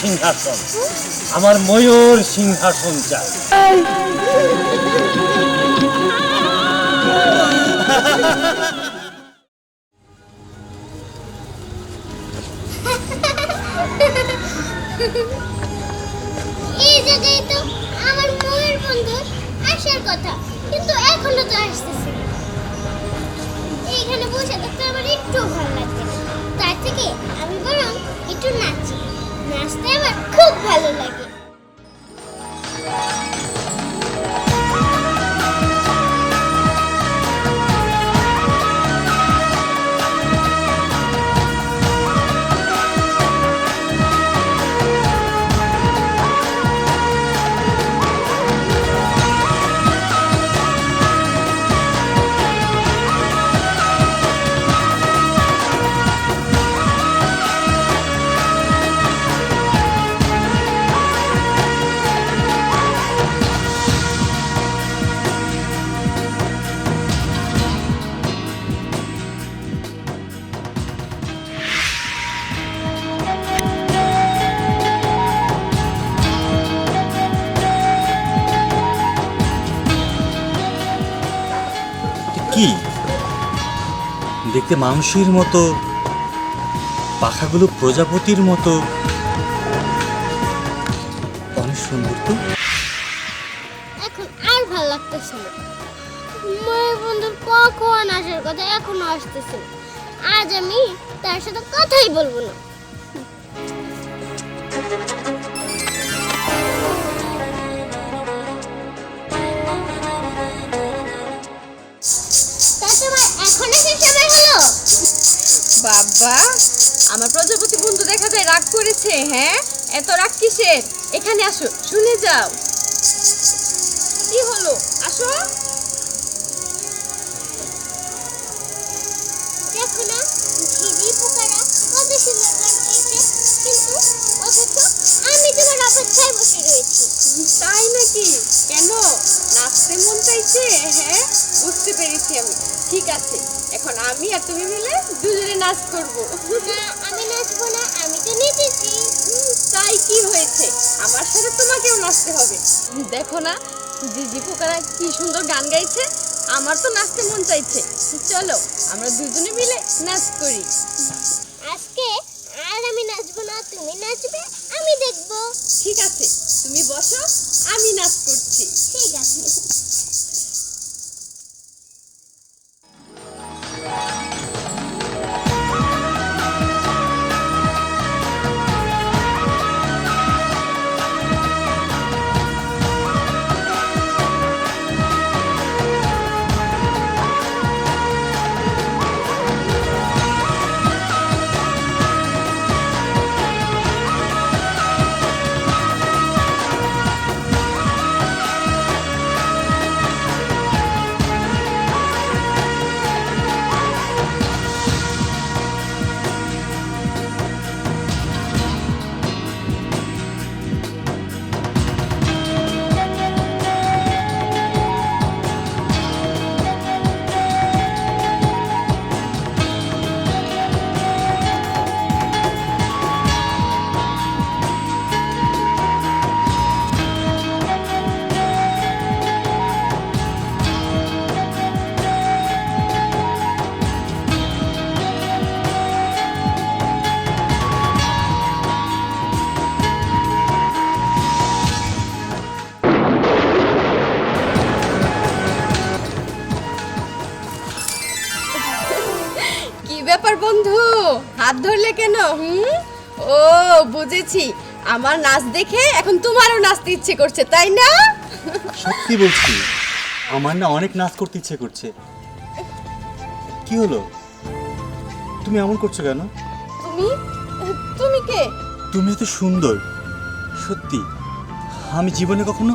সিংহাসন। আমার ময়ূর সিংহাসন চাই। কিন্তু এখনও তো আসতেছে এইখানে বসে থাকতে আমার একটু ভালো লাগছে নাচতে আমার খুব ভালো লাগে। দেখতে মানুষের মতো, পাখাগুলো প্রজাপতির মতো। অনেক সুন্দর তো। এখন আর ভালো লাগতেছে না। ময়ূর বন্ধুর কখন আসার কথা এখনও আসতেছে আজ আমি তার সাথে কথাই বলব না। বাবা আমার প্রজাপতি বন্ধু দেখা যায় রাগ করেছে হ্যাঁ? এত রাগ কিসের? এখানে আসো শুনে যাও। কি হলো? আসো। দেখো না পোকারা কত সুন্দর কিন্তু অথচ আমি তোমার অপেক্ষায় বসে রয়েছি। তাই নাকি? কেন? নাচতে মন চাইছে হ্যাঁ? বুঝতে পেরেছি আমি। ঠিক আছে এখন আমি আর তুমি মিলে দুজনে নাচ করব। না আমি নাচবো না আমি তো নেচেছি। তাই কি হয়েছে? আমার সাথে তোমাকেও নাচতে হবে। দেখো না জিজি পোকারা কি সুন্দর গান গাইছে। আমার তো নাচতে মন চাইছে। চলো আমরা দুজনে মিলে নাচ করি। আজকে আর আমি নাচবো না তুমি নাচবে আমি দেখব। ঠিক আছে তুমি বসো আমি নাচ করছি। ঠিক আছে। Yeah. হাত ধরলে কেন? হুম? ও বুঝেছি। আমার নাচ দেখে এখন তোমারও নাচতে ইচ্ছে করছে তাই না? সত্যি বলছি আমার না অনেক নাচ করতে ইচ্ছে করছে। কি হলো? তুমি এমন করছ কেন? তুমি? তুমি কে? তুমি এত সুন্দর। সত্যি আমি জীবনে কখনো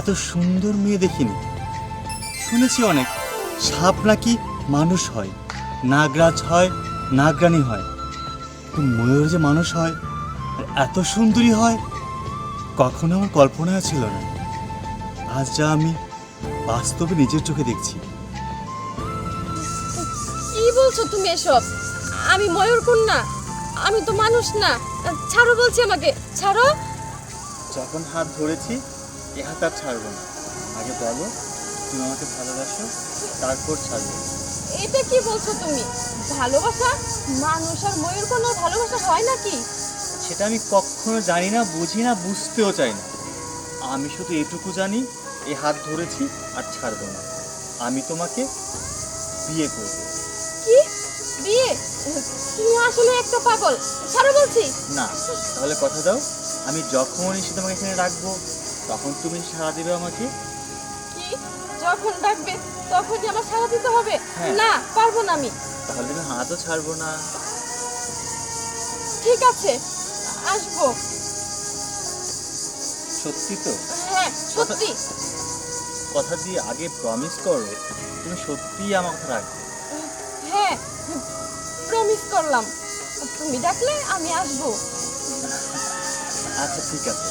এত সুন্দর মেয়ে দেখিনি। শুনেছি অনেক সাপ নাকি মানুষ হয় নাগরাজ হয় নাগরানী হয়। তো ময়ূর যে মানুষ হয় আর এত সুন্দরী হয় কখনো আমার কল্পনা ছিল না। আজ যা আমি বাস্তবে নিজের চোখে দেখছি। কি বলছো তুমি এসব? আমি ময়ূর কন্যা আমি তো মানুষ না। ছাড়ো বলছি আমাকে ছাড়ো। যখন হাত ধরেছি এ হাত আর ছাড়বো না। আগে বলো তুমি আমাকে ভালোবাসো তারপর ছাড়বো। এটা কি বলছো তুমি? ভালোবাসা? মানুষ আর ময়ূর কোনো ভালোবাসা হয় নাকি? সেটা আমি কখনো জানি না বুঝি না বুঝতেও চাই না। আমি শুধু এটুকু জানি এই হাত ধরেছি আর ছাড়বো না। আমি তোমাকে বিয়ে করব। কি? বিয়ে? তুমি আসলে একটা পাগল। ছাড়ো বলছি। না তাহলে কথা দাও আমি যখন এসে তোমাকে এখানে রাখব তখন তুমি সাড়া দেবে আমাকে। কি? যখন ডাকবে? তখনই আমার সারা দিতে হবে? হ্যাঁ। না পারব না আমি। তাহলে আমি হাতও ছাড়বো না। ঠিক আছে আসব। সত্যি তো? হ্যাঁ সত্যি। কথা দিয়ে আগে প্রমিস করো তুমি সত্যিই আমার কথা রাখবে। হ্যাঁ প্রমিস করলাম। তুমি ডাকলে আমি আসব। আচ্ছা ঠিক আছে।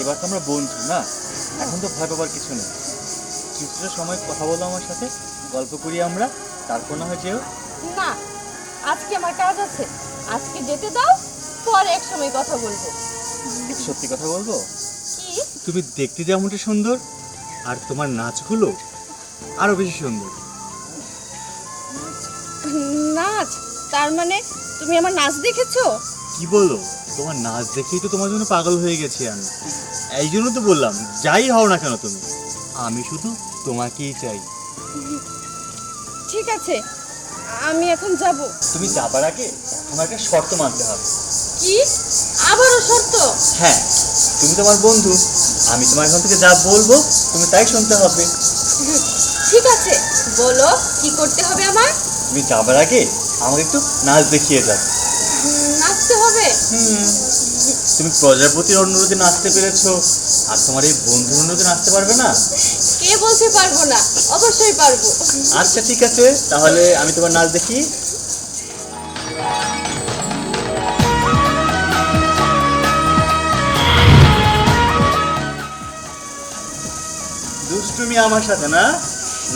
এবার তো আমরা বন্ধু না? এখন তো ভয় পাবার কিছু নেই। কিছুটা সময় কথা বলো আমার সাথে গল্প করি আমরা তারপর না হয় যেও। না আজকে আমার কাজ আছে। আজকে যেতে দাও পরে এক সময় কথা বলব। সত্যি কথা বলব? কি? তুমি দেখতে যেমনটা সুন্দর আর তোমার নাচগুলো আরও বেশি সুন্দর। নাচ? তার মানে তুমি আমার নাচ দেখেছ? কি বলো? তোমার নাচ দেখেই তো তোমার জন্য পাগল হয়ে গেছি আমি। এই জন্য তো বললাম যাই হও না কেন তুমি। আমি শুধু তোমাকেই চাই। ঠিক আছে আমি এখন যাব। তুমি যাবার আগে তোমার একটা শর্ত মানতে হবে। কি? আবারও শর্ত? হ্যাঁ তুমি তোমার বন্ধু আমি তোমার এখান থেকে যা বলব তুমি তাই শুনতে হবে। ঠিক আছে বলো কি করতে হবে আমার? তুমি যাবার আগে আমাকে একটু নাচ দেখিয়ে যাও নাচতে হবে? হুম। তুমি প্রজাপতির অনুরোধে নাচতে পেরেছ আর তোমার এই বন্ধুর অনুরোধে নাচতে পারবে না? কে বলতে পারব না? অবশ্যই পারব। আচ্ছা ঠিক আছে তাহলে আমি তোমার নাচ দেখি। দুষ্টুমি আমার সাথে না?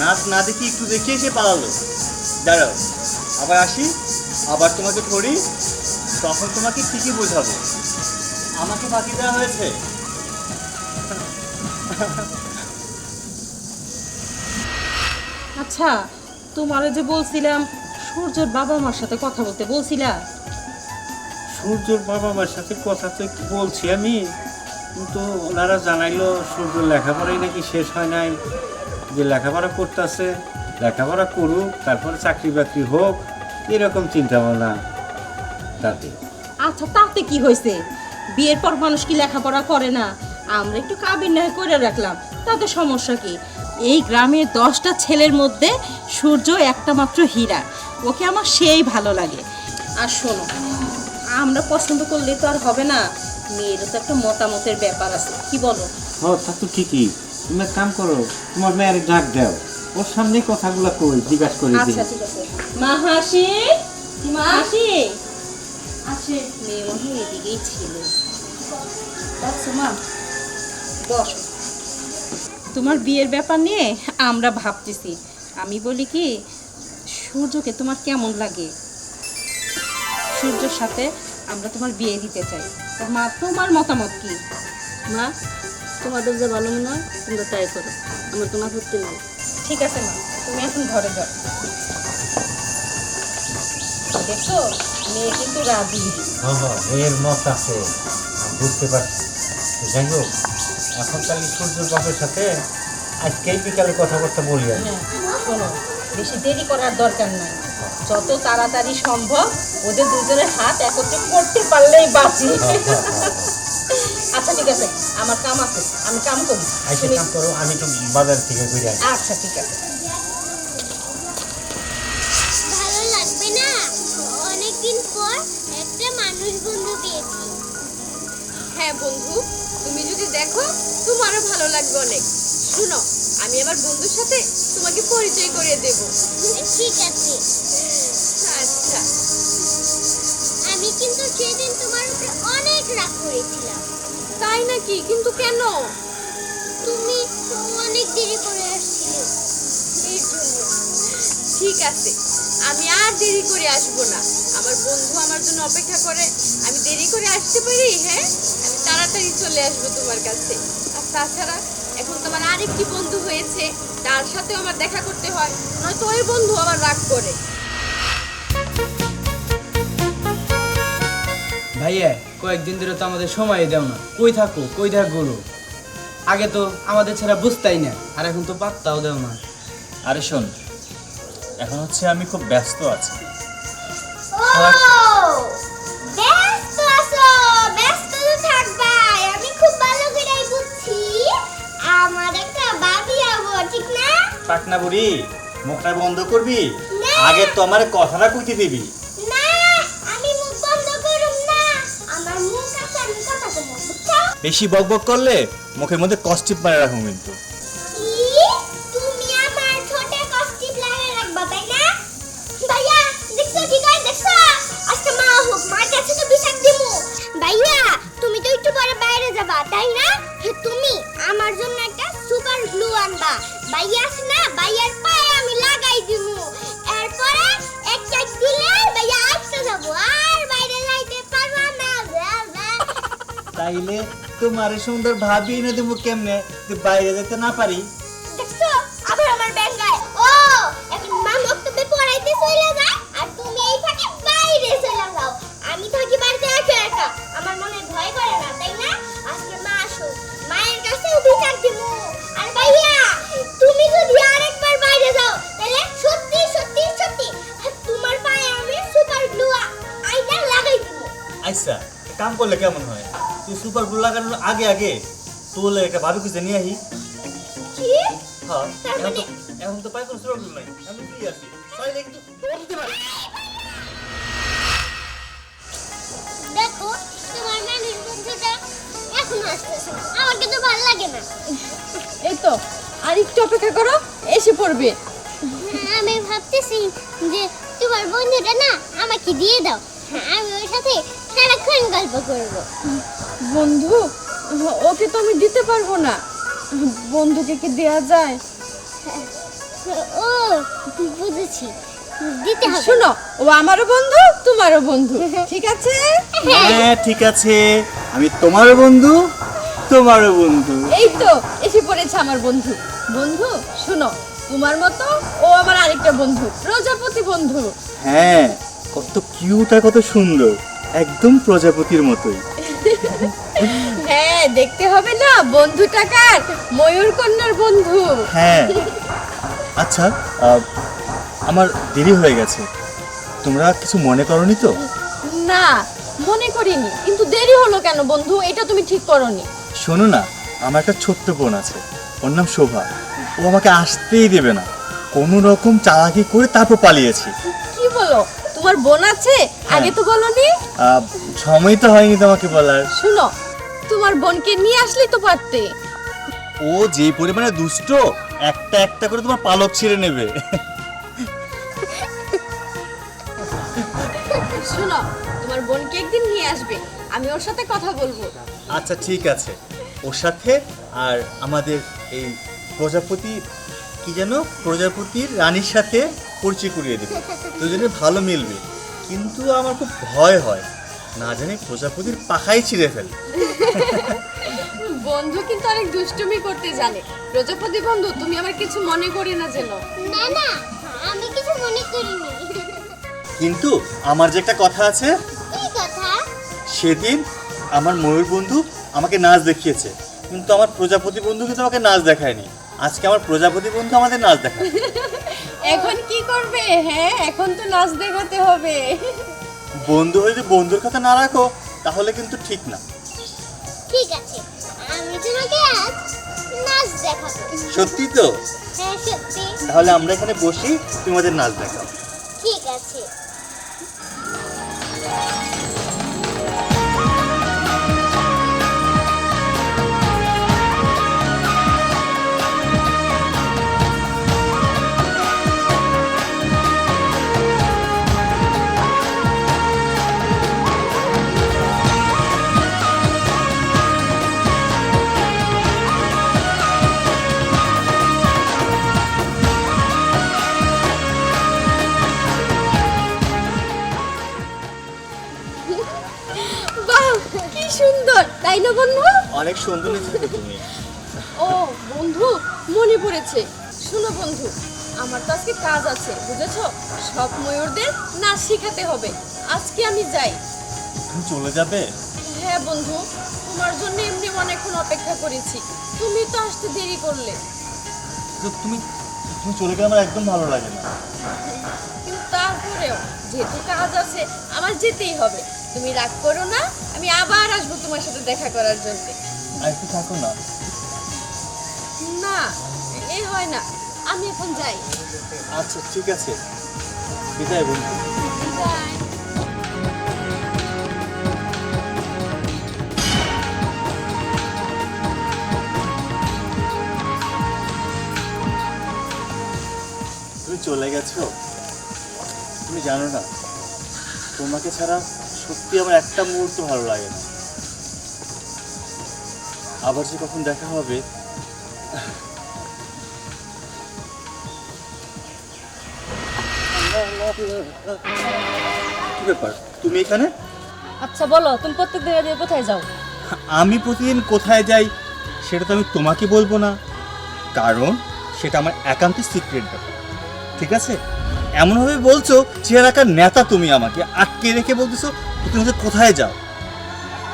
নাচ না দেখি একটু দেখিয়ে সে পালালো। দাঁড়াও আবার আসি আবার তোমাকে ধরি তখন তোমাকে ঠিকই বোঝাবো। আমাকে বাকি দেওয়া হয়েছে। আচ্ছা তোমারে যে বলছিলাম সূর্যর বাবা মার সাথে কথা বলতে বলছিলা? সূর্যর বাবা মার সাথে কথা তো বলছি আমি। কিন্তু ওনারা জানাইলো সূর্য লেখাপড়াই নাকি শেষ হয় নাই। যে লেখাপড়া করতেছে লেখাপড়া করুক তারপরে চাকরি বাকরি হোক এরকম চিন্তা ভাবনা তাতে। আচ্ছা তাতে কি হয়েছে? বিয়ের পর মানুষ কি লেখাপড়া করে না? আমরা একটু কাবিন নয় করে রাখলাম। তাতে সমস্যা কি? এই গ্রামের দশটা ছেলের মধ্যে সূর্য একটা মাত্র হীরা। ওকে আমার সেই ভালো লাগে। আর শোনো আমরা পছন্দ করলে তো আর হবে না। মেয়েরও তো একটা মতামতের ব্যাপার আছে। কি বলো? ও তা তো ঠিকই। তুমি এক কাম করো তোমার মেয়ের ডাক দাও। ওর সামনে কথাগুলো কই জিজ্ঞাসা করে দিই। আচ্ছা ঠিক আছে। মা হাসি? মা হাসি? আছে মেয়ে মনে এদিকেই ছিল। মা বস। তোমার বিয়ের ব্যাপার নিয়ে আমরা ভাবতেছি। আমি বলি কি সূর্যকে তোমার কেমন লাগে? সূর্যর সাথে আমরা তোমার বিয়ে দিতে চাই। মা তোমার মতামত কি? মা তোমাদের যে ভালো মনে হয় তোমরা তাই করো। আমার কোনো আপত্তি নেই। ঠিক আছে মা। তুমি এখন ঘরে যাও। দেখছ? মেয়ে কিন্তু রাজি হ্যাঁ হ্যাঁ মেয়ের মত আছে। বুঝতে পারছি। তো যাই হোক এখন তাহলে সূর্যর বাপের সাথে আজকেই বিকালে কথাবার্তা বলি আমি। হ্যাঁ শোনো বেশি দেরি করার দরকার নাই। যত তাড়াতাড়ি সম্ভব ওদের দুজনের হাত একত্রে করতে পারলেই বাঁচি। আচ্ছা ঠিক আছে আমার কাম আছে আমি কাম করি। আইসে কাম করো আমি একটু বাজার থেকে ঘুরে আচ্ছা ঠিক আছে। একটা মানুষ বন্ধু পেয়েছি। হ্যাঁ বন্ধু তুমি যদি দেখো তোমারও ভালো লাগবে অনেক। শুনো আমি আমার বন্ধুর সাথে তোমাকে পরিচয় করিয়ে দেব। ঠিক আছে। আচ্ছা। আমি কিন্তু সেদিন তোমার উপরে অনেক রাগ করেছিলাম। তাই নাকি? কিন্তু কেন? তুমি অনেক দেরি করে আসছিলে। এর জন্য। ঠিক আছে আমি আর দেরি করে আসব না। আমার বন্ধু আমার জন্য অপেক্ষা করে আমি দেরি করে আসতে পারি? হ্যাঁ আমি তাড়াতাড়ি চলে আসব তোমার কাছে। আর তাছাড়া এখন তোমার আরেকটি বন্ধু হয়েছে তার সাথেও আমার দেখা করতে হয়। নয়তো ওই বন্ধু আবার রাগ করে। ভাইয়া কয়েকদিন ধরে তো আমাদের সময় দাও না। কই থাকো কই থাক গরু? আগে তো আমাদের ছাড়া বুঝতাই না আর এখন তো পাত্তাও দাও না। আরে শোন এখন হচ্ছে আমি খুব ব্যস্ত আছি। ও ব্যস্ত আছো ব্যস্ত তো থাকবাই। আমি খুব ভালো করেই বুঝছি। আমার একটা বাবি আবো ঠিক না? পাকনা বুড়ি মুখটা বন্ধ করবি? আগে তো আমার কথাটা কইতে দিবি। বেশি বকবক করলে মুখের মধ্যে কষ্টিপ মারে রাখুন কিন্তু। তোমার সুন্দর ভাবি না দেবো কেমনে? যে বাইরে যেতে না পারি? দেখছ? আবার আমার ব্যাঙ্গায় ও এখন মা বক্তব্যে পড়াইতে চলে যায় আর তুমি এই ফাঁকে বাইরে চলে যাও। আমি থাকি বাড়িতে একা একা। আমার মনে ভয় করে না তাই না? আজকে মা আসো মায়ের কাছে দিব আর ভাইয়া তুমি যদি আরেকবার বাইরে যাও তাহলে সত্যি সত্যি সত্যি তোমার পায়ে আমি সুপার গ্লু আইনা লাগাই দিব আচ্ছা কাম করলে কেমন হয়? তুই সুপার গ্লু লাগানোর আগে আগে তোলে একটা ভাবি খুঁজে নিয়ে আহি। কি? হ্যাঁ এখন তো এখন তো পাই কোনো সুপার গ্লু নাই আমি ফ্রি আছি। চাইলে কিন্তু বলতে পারি। দেখো তোমার বন্ধুটা এখনও আসতেছে। আমার কিন্তু ভালো লাগে না। এই তো আর একটু অপেক্ষা করো এসে পড়বে। আমি ভাবতেছি যে তোমার বন্ধুটা না আমাকে দিয়ে দাও। আমি ওর সাথে সারাক্ষণ গল্প করব। বন্ধু ওকে তো আমি দিতে পারব না। বন্ধুকে কি দেয়া যায়? ও বুঝেছি। দিতে হবে। শোনো ও আমারও বন্ধু তোমারও বন্ধু। ঠিক আছে? হ্যাঁ ঠিক আছে। আমি তোমারও বন্ধু তোমারও বন্ধু। এই তো এসে পড়েছে আমার বন্ধু। বন্ধু শোনো তোমার মতো ও আমার আরেকটা বন্ধু প্রজাপতি বন্ধু। হ্যাঁ কত কিউট আর কত সুন্দর। একদম প্রজাপতির মতোই। হ্যাঁ দেখতে হবে না বন্ধু টাকার ময়ূর কন্যার বন্ধু। হ্যাঁ। আচ্ছা আহ, আমার দেরি হয়ে গেছে। তোমরা কিছু মনে করনি তো? না মনে করিনি। কিন্তু দেরি হলো কেন বন্ধু? এটা তুমি ঠিক করনি। শোনো না আমার একটা ছোট্ট বোন আছে। ওর নাম শোভা। ও আমাকে আসতেই দেবে না। কোনো রকম চালাকি করে তারপর পালিয়েছি। কি বলো? তোমার বোন আছে? আগে তো বলনি? সময় তো হয়নি তোমাকে বলার। শুনো তোমার বোনকে নিয়ে আসলেই তো পারতে। ও যে পরিমাণে দুষ্ট একটা একটা করে তোমার পালক ছিঁড়ে নেবে। শুনো তোমার বোনকে একদিন নিয়ে আসবে। আমি ওর সাথে কথা বলব। আচ্ছা ঠিক আছে। ওর সাথে আর আমাদের এই প্রজাপতি কি যেন? প্রজাপতির রানীর সাথে পরিচয় করিয়ে দেবে। দুজনে ভালো মিলবে। কিন্তু আমার খুব ভয় হয়। না জানি প্রজাপতির পাখাই ছিঁড়ে ফেলে। বন্ধু কিন্তু অনেক দুষ্টুমি করতে জানে। প্রজাপতি বন্ধু তুমি আমার কিছু মনে করি না যেন। না না আমি কিছু মনে করিনি। কিন্তু আমার যে একটা কথা আছে কি কথা? সেদিন আমার ময়ূর বন্ধু আমাকে নাচ দেখিয়েছে। কিন্তু আমার প্রজাপতি বন্ধু কিন্তু আমাকে নাচ দেখায়নি। আজকে আমার প্রজাপতি বন্ধু আমাদের নাচ দেখায়। এখন কি করবে? হ্যাঁ এখন তো নাচ দেখাতে হবে। বন্ধু হয়ে যদি বন্ধুর কথা না রাখো তাহলে কিন্তু ঠিক না। ঠিক আছে আমি তোমাকে আজ নাচ দেখাবো। সত্যি তো? হ্যাঁ সত্যি। তাহলে আমরা এখানে বসি তোমাদের নাচ দেখাও। ঠিক আছে। অনেক সুন্দর হয়েছে তুমি। ও বন্ধু মনে পড়েছে। শোনো বন্ধু আমার তো আজকে কাজ আছে বুঝেছ? সব ময়ূরদের নাচ শেখাতে হবে। আজকে আমি যাই। তুমি চলে যাবে? হ্যাঁ বন্ধু তোমার জন্য এমনি অনেকক্ষণ অপেক্ষা করেছি। তুমি তো আসতে দেরি করলে। তো তুমি তুমি চলে গেলে আমার একদম ভালো লাগে না। কিন্তু তারপরেও যেহেতু কাজ আছে আমার যেতেই হবে। তুমি রাগ করো না আমি আবার আসব তোমার সাথে দেখা করার জন্য। আর একটু থাকো না। না এ হয় না আমি এখন যাই। আচ্ছা ঠিক আছে। বিদায় বন্ধু। বিদায় তুমি চলে গেছো? তুমি জানো না তোমাকে ছাড়া সত্যি আমার একটা মুহূর্ত ভালো লাগে না। আবার যে কখন দেখা হবে? কি ব্যাপার? তুমি এখানে? আচ্ছা বলো তুমি প্রত্যেক দিন এদিকে কোথায় যাও? আমি প্রতিদিন কোথায় যাই সেটা তো আমি তোমাকে বলব না। কারণ সেটা আমার একান্ত সিক্রেট ব্যাপার। ঠিক আছে? এমনভাবে বলছো যে এলাকার নেতা তুমি আমাকে। আটকে রেখে বলতেছো তুমি হচ্ছে কোথায় যাও?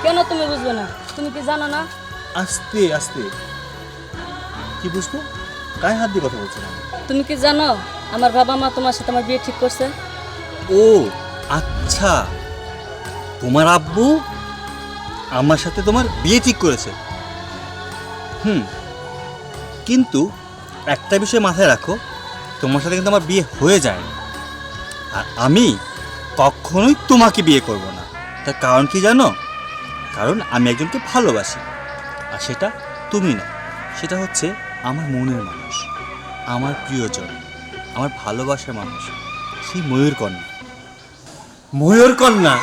কেন তুমি বুঝবে না? তুমি কি জানো না? আস্তে আস্তে। কি বুঝব? গায়ে হাত দিয়ে কথা বলছো না তুমি কি জানো আমার বাবা মা তোমার সাথে আমার বিয়ে ঠিক করছে? ও আচ্ছা। তোমার আব্বু আমার সাথে তোমার বিয়ে ঠিক করেছে। হুম। কিন্তু একটা বিষয় মাথায় রাখো তোমার সাথে কিন্তু আমার বিয়ে হয়ে যায় আর আমি কখনোই তোমাকে বিয়ে করব না। তার কারণ কি জানো? কারণ আমি একজনকে ভালোবাসি। আর সেটা তুমি না। সেটা হচ্ছে আমার মনের মানুষ, আমার প্রিয়জন, আমার ভালোবাসার মানুষ, সেই ময়ূর কন্যা। ময়ূর কন্যা?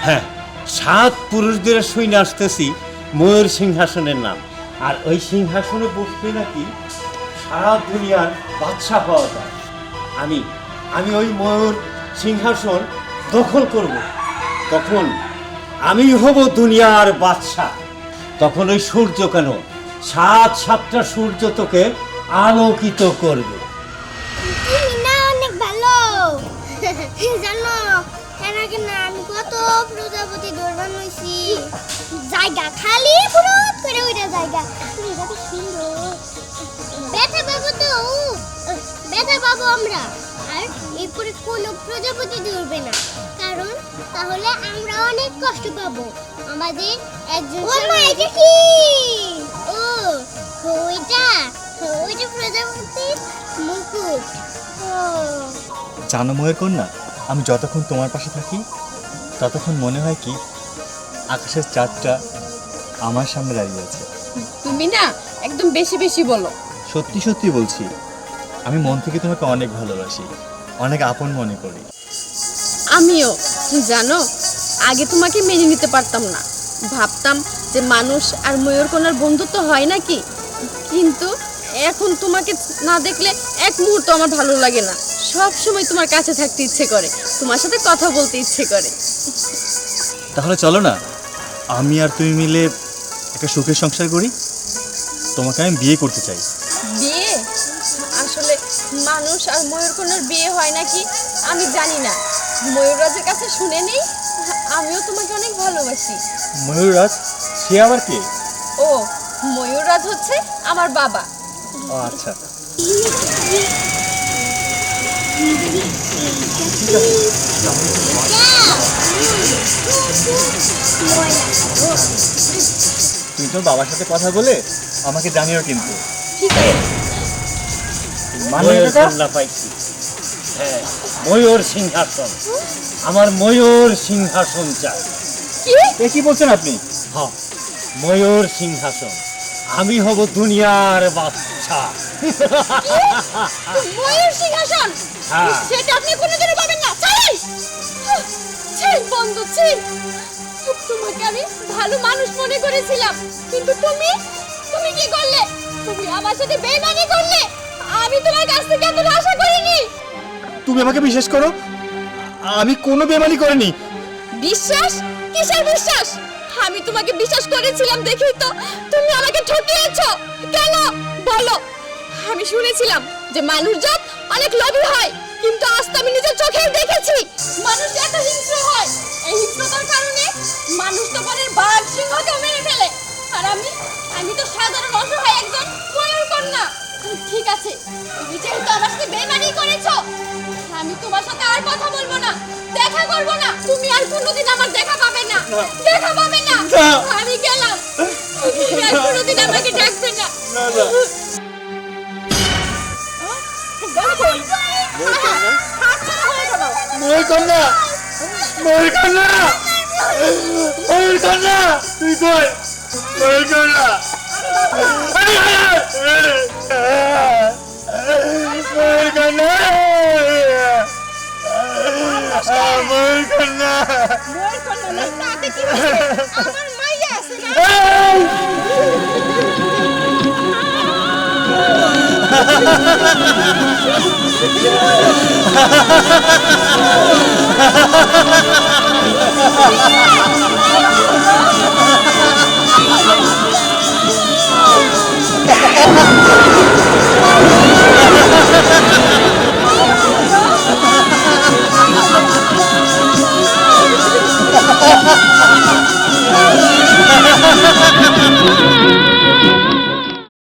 হ্যাঁ সাত পুরুষদের সৈন্য আসতেছি ময়ূর সিংহাসনের নাম। আর ওই সিংহাসনে বসতে নাকি সারা দুনিয়ার বাদশা পাওয়া যায়। আমি আমি ওই ময়ূর সিংহাসন দখল করব। তখন আমি হব দুনিয়ার বাদশা তখন ওই সূর্য কেন? সাত সাতটা সূর্য তোকে আলোকিত করবে। কত প্রজাপতি জায়গা খালি জায়গা। পাবো তো পাবো আমরা। আর এরপরে কোনো প্রজাপতি দৌড়বে না। কারণ তাহলে আমরা অনেক কষ্ট পাবো। আমাদের একজন ও মা এটা কি? ও ওইটা ওইটা প্রজাপতির মুকুট। ও। জানো ময়ূর কন্যা আমি যতক্ষণ তোমার পাশে থাকি ততক্ষণ মনে হয় কি আকাশের চাঁদটা আমার সামনে দাঁড়িয়ে আছে। তুমি না একদম বেশি বেশি বলো। সত্যি সত্যি বলছি আমি মন থেকে তোমাকে অনেক ভালোবাসি অনেক আপন মনে করি। আমিও। জানো আগে তোমাকে মেনে নিতে পারতাম না। ভাবতাম যে মানুষ আর ময়ূরকোনার বন্ধুত্ব হয় নাকি? কিন্তু এখন তোমাকে না দেখলে এক মুহূর্ত আমার ভালো লাগে না। সব সময় তোমার কাছে থাকতে ইচ্ছে করে তোমার সাথে কথা বলতে ইচ্ছে করে। তাহলে চলো না আমি আর তুমি মিলে একটা সুখের সংসার করি। তোমাকে আমি বিয়ে করতে চাই। বিয়ে? আসলে মানুষ আর ময়ূরকোনার বিয়ে হয় নাকি? আমি জানি না। ময়ূররাজের কাছে শুনে নেই? আমিও তোমাকে অনেক ভালোবাসি। ময়ূররাজ? সে আবার কে? ও ময়ূররাজ হচ্ছে আমার বাবা। আচ্ছা। তুমি তো বাবার সাথে কথা বলে আমাকে জানিও কিন্তু। ময়ূর কন্যা পাইছি। হ্যাঁ। ময়ূর সিংহাসন। আমার ময়ূর সিংহাসন চাই। এ কি বলছেন আপনি? হ্যাঁ। ময়ূর সিংহাসন। আমি হব দুনিয়ার বাচ্চা ময়ূর সিংহাসন? হ্যাঁ। সেটা আপনি কোনোদিনও পাবেন না। ছাড়েন! ছেড় বন্ধু ছেড় তোমাকে আমি ভালো মানুষ মনে করেছিলাম। কিন্তু তুমি? তুমি কি করলে? তুমি আমার সাথে বেইমানি করলে? আমি তোমার কাছ থেকে এত আশা করিনি। তুমি আমাকে বিশ্বাস করো? আমি কোনো বেমালি করিনি। বিশ্বাস? কিসের বিশ্বাস? আমি তোমাকে বিশ্বাস করেছিলাম, দেখেই তো তুমি আমাকে ঠকিয়েছো। কেন? বলো। আমি শুনেছিলাম যে মানুষজাত অনেক লোভী হয়, কিন্তু আজ আমি নিজের চোখেই দেখেছি। মানুষ এত হিংস্র হয়, এই হিংস্রতার কারণে মানুষ তো পরের বাঘ, সিংহকেও মেরে ফেলে। আর আমি আমি তো সাধারণ অসহায় একজন ময়ূর কন্যা। ঠিক আছে তুমি যেহেতু আমার সাথে বেমানি করেছ। আমি তোমার সাথে আর কথা বলব না দেখা করব না তুমি আর কোনোদিন আমার দেখা পাবে না দেখা পাবে না আমি গেলাম তুমি আর কোনোদিন আমাকে ডাকবে না ময়ূরকন্যা ময়ূরকন্যা ময়ূরকন্যা তুই কই কষ্ট বলছেন না বলছেন না লজ্জাতে কি আমার মাইয়া আছে না Ha ha ha! Ha ha ha ha!